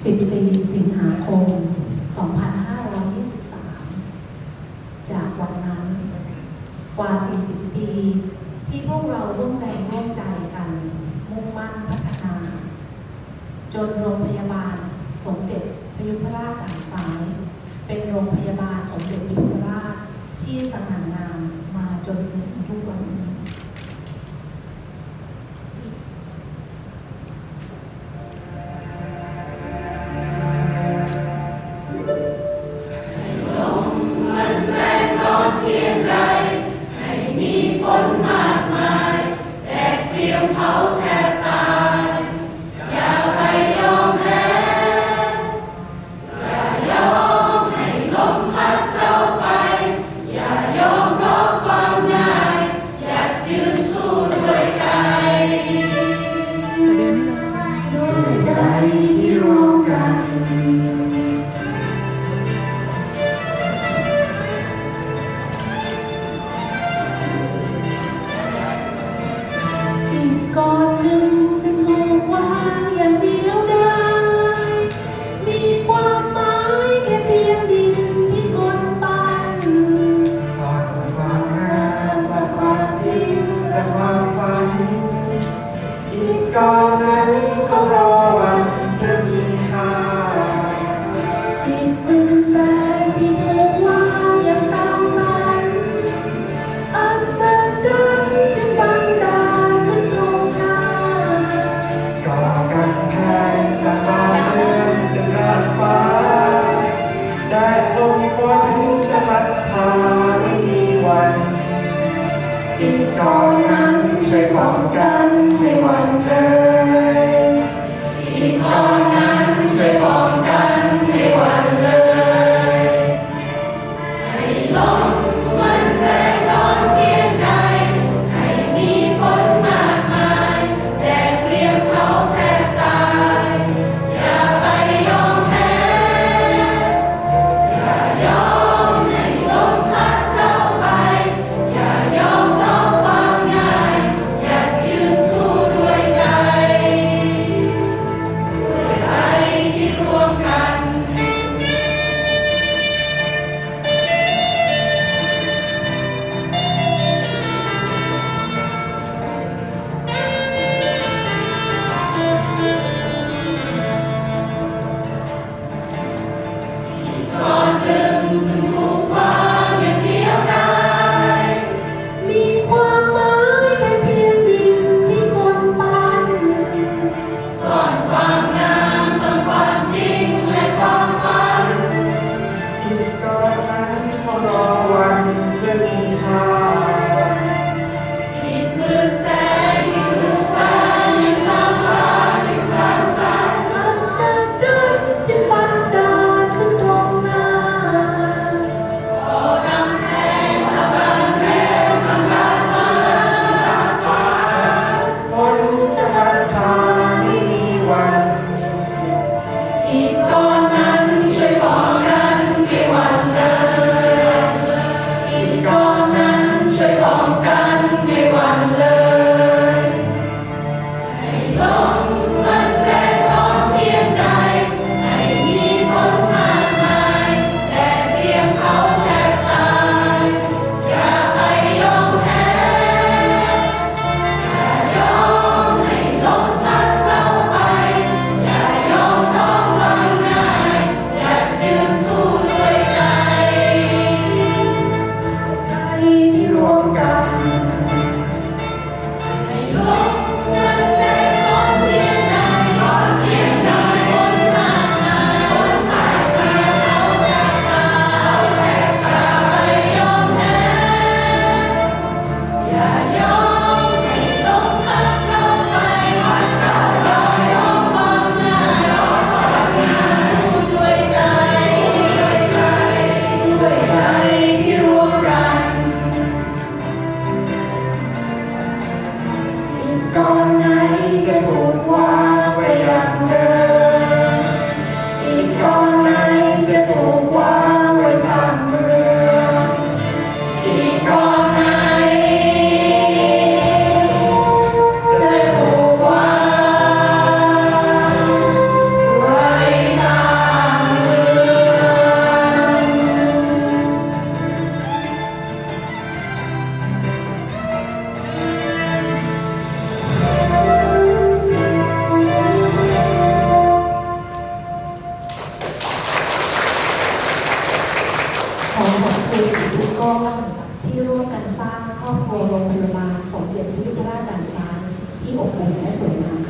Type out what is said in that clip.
14 สิงหาคม 2523 จากวันนั้นกว่า 40 ปี ที่พวกเราร่วมแรงร่วมใจกัน มุ่งมั่นพัฒนา จนโรงพยาบาลสมเด็จพยุพราชด่านซ้าย เป็นโรงพยาบาลสมเด็จพยุพราชที่สง่างามมาจนถึง for. ขอขอบคุณทุกก้อนที่ร่วมกันสร้างครอบครัวโรงพยาบาลสมเด็จพระยุพราชด่านซ้ายที่อบอุ่นและสวยงาม